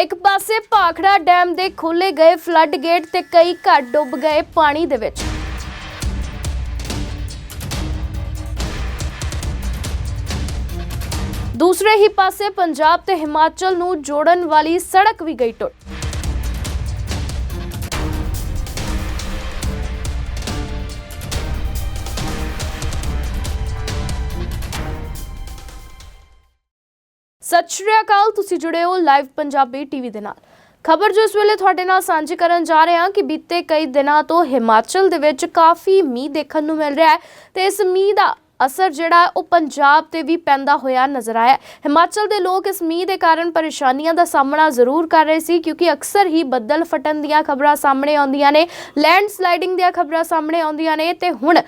ਇੱਕ ਪਾਸੇ ਭਾਖੜਾ ਡੈਮ ਦੇ ਖੋਲੇ ਗਏ ਫਲੱਡ ਗੇਟ ਤੇ ਕਈ ਘਰ ਡੁੱਬ ਗਏ ਪਾਣੀ ਦੇ ਵਿੱਚ। ਦੂਸਰੇ ਹੀ ਪਾਸੇ ਪੰਜਾਬ ਤੇ ਹਿਮਾਚਲ ਨੂੰ ਜੋੜਨ ਵਾਲੀ ਸੜਕ ਵੀ ਗਈ ਟੁੱਟ। ਸਤਿ ਸ਼੍ਰੀ ਅਕਾਲ, ਤੁਸੀਂ ਜੁੜੇ ਹੋ ਲਾਈਵ ਪੰਜਾਬੀ ਟੀਵੀ ਦੇ ਨਾਲ। ਖਬਰ ਜੋ ਇਸ ਵੇਲੇ ਤੁਹਾਡੇ ਨਾਲ ਸਾਂਝੀ ਕਰਨ ਜਾ ਰਹੇ ਹਾਂ ਕਿ ਬੀਤੇ ਕਈ ਦਿਨਾਂ ਤੋਂ ਹਿਮਾਚਲ ਦੇ ਵਿੱਚ ਕਾਫੀ ਮੀਂਹ ਦੇਖਣ ਨੂੰ ਮਿਲ ਰਿਹਾ ਹੈ ਤੇ ਇਸ ਮੀਂਹ ਦਾ ਅਸਰ ਜਿਹੜਾ ਉਹ ਪੰਜਾਬ ਤੇ ਵੀ ਪੈਂਦਾ ਹੋਇਆ ਨਜ਼ਰ ਆਇਆ ਹਿਮਾਚਲ ਦੇ ਲੋਕ ਇਸ ਮੀਂਹ ਦੇ ਕਾਰਨ ਪਰੇਸ਼ਾਨੀਆਂ ਦਾ ਸਾਹਮਣਾ ਜ਼ਰੂਰ ਕਰ ਰਹੇ ਸੀ ਕਿਉਂਕਿ ਅਕਸਰ ਹੀ ਬੱਦਲ ਫਟਣ ਦੀਆਂ ਖਬਰਾਂ ਸਾਹਮਣੇ ਆਉਂਦੀਆਂ ਨੇ, ਲੈਂਡਸਲਾਈਡਿੰਗ ਦੀਆਂ ਖਬਰਾਂ ਸਾਹਮਣੇ ਆਉਂਦੀਆਂ ਨੇ ਤੇ ਹੁਣ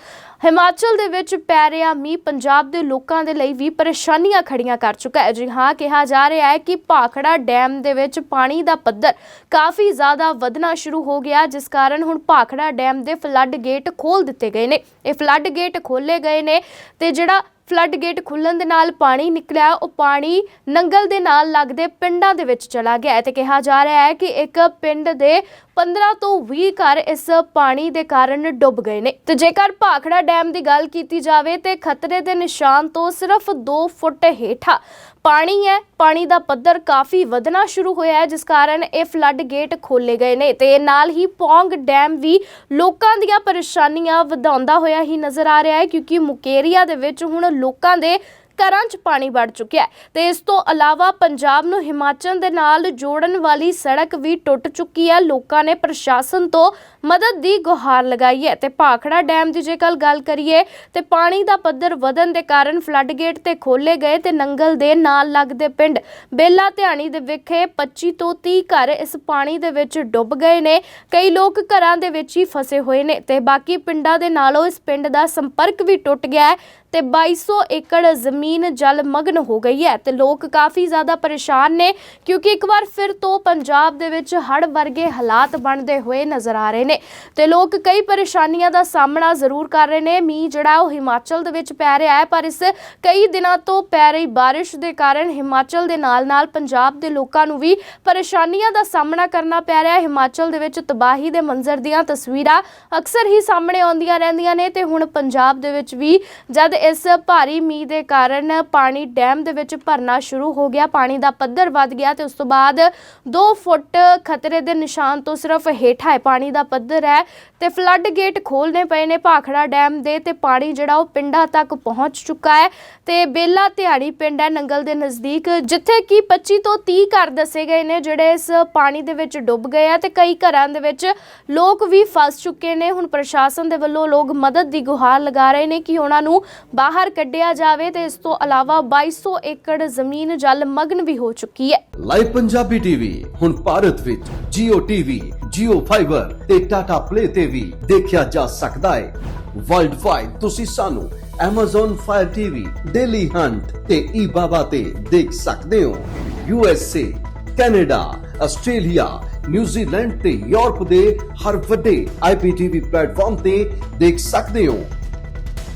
ਹਿਮਾਚਲ ਦੇ ਵਿੱਚ ਪੈ ਰਿਹਾ ਮੀਂਹ ਪੰਜਾਬ ਦੇ ਲੋਕਾਂ ਦੇ ਲਈ ਵੀ ਪਰੇਸ਼ਾਨੀਆਂ ਖੜੀਆਂ ਕਰ ਚੁੱਕਾ ਹੈ। ਜੀ ਹਾਂ, ਕਿਹਾ ਜਾ ਰਿਹਾ ਹੈ ਕਿ ਭਾਖੜਾ ਡੈਮ ਦੇ ਵਿੱਚ ਪਾਣੀ ਦਾ ਪੱਧਰ ਕਾਫੀ ਜ਼ਿਆਦਾ ਵਧਣਾ ਸ਼ੁਰੂ ਹੋ ਗਿਆ, ਜਿਸ ਕਾਰਨ ਹੁਣ ਭਾਖੜਾ ਡੈਮ ਦੇ ਫਲੱਡ ਗੇਟ ਖੋਲ ਦਿੱਤੇ ਗਏ ਨੇ। ਇਹ ਫਲੱਡ ਗੇਟ ਖੋਲੇ ਗਏ ਨੇ ਤੇ ਜਿਹੜਾ ਫਲੱਡ ਗੇਟ ਖੁੱਲਣ ਦੇ ਨਾਲ ਪਾਣੀ ਨਿਕਲਿਆ। ਉਹ ਪਾਣੀ ਨੰਗਲ ਦੇ ਨਾਲ ਲੱਗਦੇ ਪਿੰਡਾਂ ਦੇ ਵਿੱਚ ਚਲਾ ਗਿਆ ਹੈ ਤੇ ਕਿਹਾ ਜਾ ਰਿਹਾ ਹੈ ਕਿ ਇੱਕ ਪਿੰਡ ਦੇ 15 ਤੋਂ 20 ਘਰ ਇਸ ਪਾਣੀ ਦੇ ਕਾਰਨ ਡੁੱਬ ਗਏ ਨੇ। ਤੇ ਜੇਕਰ ਭਾਖੜਾ ਡੈਮ ਦੀ ਗੱਲ ਕੀਤੀ ਜਾਵੇ ਤੇ ਖਤਰੇ ਦੇ ਨਿਸ਼ਾਨ ਤੋਂ ਸਿਰਫ 2 ਫੁੱਟ ਹੇਠਾਂ ਪਾਣੀ ਹੈ। ਪਾਣੀ ਦਾ ਪੱਧਰ ਕਾਫੀ ਵਧਣਾ ਸ਼ੁਰੂ ਹੋਇਆ ਹੈ, ਜਿਸ ਕਾਰਨ ਇਹ ਫਲੱਡ ਗੇਟ ਖੋਲੇ ਗਏ ਨੇ ਤੇ ਨਾਲ ਹੀ ਪੌਂਗ ਡੈਮ ਵੀ ਲੋਕਾਂ ਦੀਆਂ ਪਰੇਸ਼ਾਨੀਆਂ ਵਧਾਉਂਦਾ ਹੋਇਆ ਹੀ ਨਜ਼ਰ ਆ ਰਿਹਾ ਹੈ, ਕਿਉਂਕਿ ਮੁਕੇਰੀਆ ਦੇ ਵਿੱਚ ਹੁਣ ਲੋਕਾਂ ਦੇ ਘਰਾਂ 'ਚ ਪਾਣੀ ਵੜ ਚੁੱਕਿਆ ਤੇ ਇਸ ਤੋਂ ਇਲਾਵਾ ਪੰਜਾਬ ਨੂੰ ਹਿਮਾਚਲ ਦੇ ਨਾਲ ਜੋੜਨ ਵਾਲੀ ਸੜਕ ਵੀ ਟੁੱਟ ਚੁੱਕੀ ਹੈ। ਲੋਕਾਂ ਨੇ ਪ੍ਰਸ਼ਾਸਨ ਤੋਂ ਮਦਦ ਦੀ ਗੁਹਾਰ ਲਗਾਈ ਹੈ। ਤੇ ਭਾਖੜਾ ਡੈਮ ਦੀ ਜੇਕਰ ਗੱਲ ਕਰੀਏ, ਤੇ ਪਾਣੀ ਦਾ ਪੱਧਰ ਵਧਣ ਦੇ ਕਾਰਨ ਫਲੱਡ ਗੇਟ ਤੇ ਖੋਲੇ ਗਏ ਤੇ ਨੰਗਲ ਦੇ ਨਾਲ ਲੱਗਦੇ ਪਿੰਡ ਬੇਲਾ ਧਿਆਣੀ ਦੇ ਵਿਖੇ 25 ਤੋਂ 30 ਘਰ ਇਸ ਪਾਣੀ ਦੇ ਵਿੱਚ ਡੁੱਬ ਗਏ ਨੇ। ਕਈ ਲੋਕ ਘਰਾਂ ਦੇ ਵਿੱਚ ਹੀ ਫਸੇ ਹੋਏ ਨੇ ਤੇ ਬਾਕੀ ਪਿੰਡਾਂ ਦੇ ਨਾਲੋਂ ਇਸ ਪਿੰਡ ਦਾ ਸੰਪਰਕ ਵੀ ਟੁੱਟ ਗਿਆ ਹੈ। ਤੇ 2200 ਏਕੜ ਜ਼ਮੀਨ ਜਲ ਮਗਨ ਹੋ ਗਈ ਹੈ ਤੇ ਲੋਕ ਕਾਫੀ ਜ਼ਿਆਦਾ ਪਰੇਸ਼ਾਨ ਨੇ, ਕਿਉਂਕਿ ਇੱਕ ਵਾਰ ਫਿਰ ਤੋਂ ਪੰਜਾਬ ਦੇ ਵਿੱਚ ਹੜ੍ਹ ਵਰਗੇ ਹਾਲਾਤ ਬਣਦੇ ਹੋਏ ਨਜ਼ਰ ਆ ਰਹੇ ਨੇ। ਤੇ ਲੋਕ ਕਈ ਪਰੇਸ਼ਾਨੀਆਂ ਦਾ ਸਾਹਮਣਾ ਜ਼ਰੂਰ ਕਰ ਰਹੇ ਨੇ। ਮੀਂਹ ਜਿਹੜਾ ਉਹ ਹਿਮਾਚਲ ਦੇ ਵਿੱਚ ਪੈ ਰਿਹਾ ਹੈ, ਪਰ ਇਸ ਕਈ ਦਿਨਾਂ ਤੋਂ ਪੈ ਰਹੀ ਬਾਰਿਸ਼ ਦੇ ਕਾਰਨ ਹਿਮਾਚਲ ਦੇ ਨਾਲ-ਨਾਲ ਪੰਜਾਬ ਦੇ ਲੋਕਾਂ ਨੂੰ ਵੀ ਪਰੇਸ਼ਾਨੀਆਂ ਦਾ ਸਾਹਮਣਾ ਕਰਨਾ ਪੈ ਰਿਹਾ ਹੈ। ਹਿਮਾਚਲ ਦੇ ਵਿੱਚ ਤਬਾਹੀ ਦੇ ਮੰਜ਼ਰ ਦੀਆਂ ਤਸਵੀਰਾਂ ਅਕਸਰ ਹੀ ਸਾਹਮਣੇ ਆਉਂਦੀਆਂ ਰਹਿੰਦੀਆਂ ਨੇ ਤੇ ਹੁਣ ਪੰਜਾਬ ਦੇ ਵਿੱਚ ਵੀ ਜਦ ਇਸ ਭਾਰੀ ਮੀਂਹ ਦੇ ਕਾਰਨ ਪਾਣੀ ਡੈਮ ਦੇ ਵਿੱਚ ਭਰਨਾ ਸ਼ੁਰੂ ਹੋ ਗਿਆ। ਪਾਣੀ ਦਾ ਪੱਧਰ ਵੱਧ ਗਿਆ ਤੇ ਉਸ ਤੋਂ ਬਾਅਦ 2 ਫੁੱਟ ਖਤਰੇ ਦੇ ਨਿਸ਼ਾਨ ਤੋਂ ਸਿਰਫ ਹੇਠਾਂ ਹੈ। ਪਾਣੀ ਦਾ ਪੱਧਰ ਹੈ ਤੇ ਫਲੱਡ ਗੇਟ ਖੋਲਨੇ ਪਏ ਨੇ ਭਾਖੜਾ ਡੈਮ ਦੇ ਤੇ ਪਾਣੀ ਜਿਹੜਾ ਉਹ ਪਿੰਡਾਂ ਤੱਕ ਪਹੁੰਚ ਚੁੱਕਾ ਹੈ ਤੇ ਬੇਲਾ ਧਿਆੜੀ ਪਿੰਡ ਹੈ ਨੰਗਲ ਦੇ ਨਜ਼ਦੀਕ, ਜਿੱਥੇ ਕਿ 25 ਤੋਂ 30 ਘਰ ਦੱਸੇ ਗਏ ਨੇ ਜਿਹੜੇ ਇਸ ਪਾਣੀ ਦੇ ਵਿੱਚ ਡੁੱਬ ਗਏ ਆ ਤੇ ਕਈ ਘਰਾਂ ਦੇ ਵਿੱਚ ਲੋਕ ਵੀ ਫਸ ਚੁੱਕੇ ਨੇ। ਹੁਣ ਪ੍ਰਸ਼ਾਸਨ ਦੇ ਵੱਲੋਂ ਲੋਕ ਮਦਦ ਦੀ ਗੁਹਾਰ ਲਗਾ ਰਹੇ ਨੇ ਕਿ ਉਹਨਾਂ ਨੂੰ ਬਾਹਰ ਕੱਢਿਆ ਜਾਵੇ ਤੇ ਇਸ ਤੋਂ ਇਲਾਵਾ 2200 ਏਕੜ ਜ਼ਮੀਨ ਜਲ ਮਗਨ ਵੀ ਹੋ ਚੁੱਕੀ ਹੈ। ਲਾਈਵ ਪੰਜਾਬੀ ਟੀਵੀ ਹੁਣ ਭਾਰਤ ਵਿੱਚ Jio TV, Jio Fiber ਤੇ Tata Play ਤੇ ਵੀ ਦੇਖਿਆ ਜਾ ਸਕਦਾ ਹੈ। ਵਰਲਡ ਵਾਈਡ ਤੁਸੀਂ ਸਾਨੂੰ Amazon Fire TV, Daily Hunt ਤੇ eBaba ਤੇ ਦੇਖ ਸਕਦੇ ਹੋ। USA, Canada, Australia, New Zealand ਤੇ ਯੂਰਪ ਦੇ ਹਰ ਵੱਡੇ IPTV ਪਲੇਟਫਾਰਮ ਤੇ ਦੇਖ ਸਕਦੇ ਹੋ।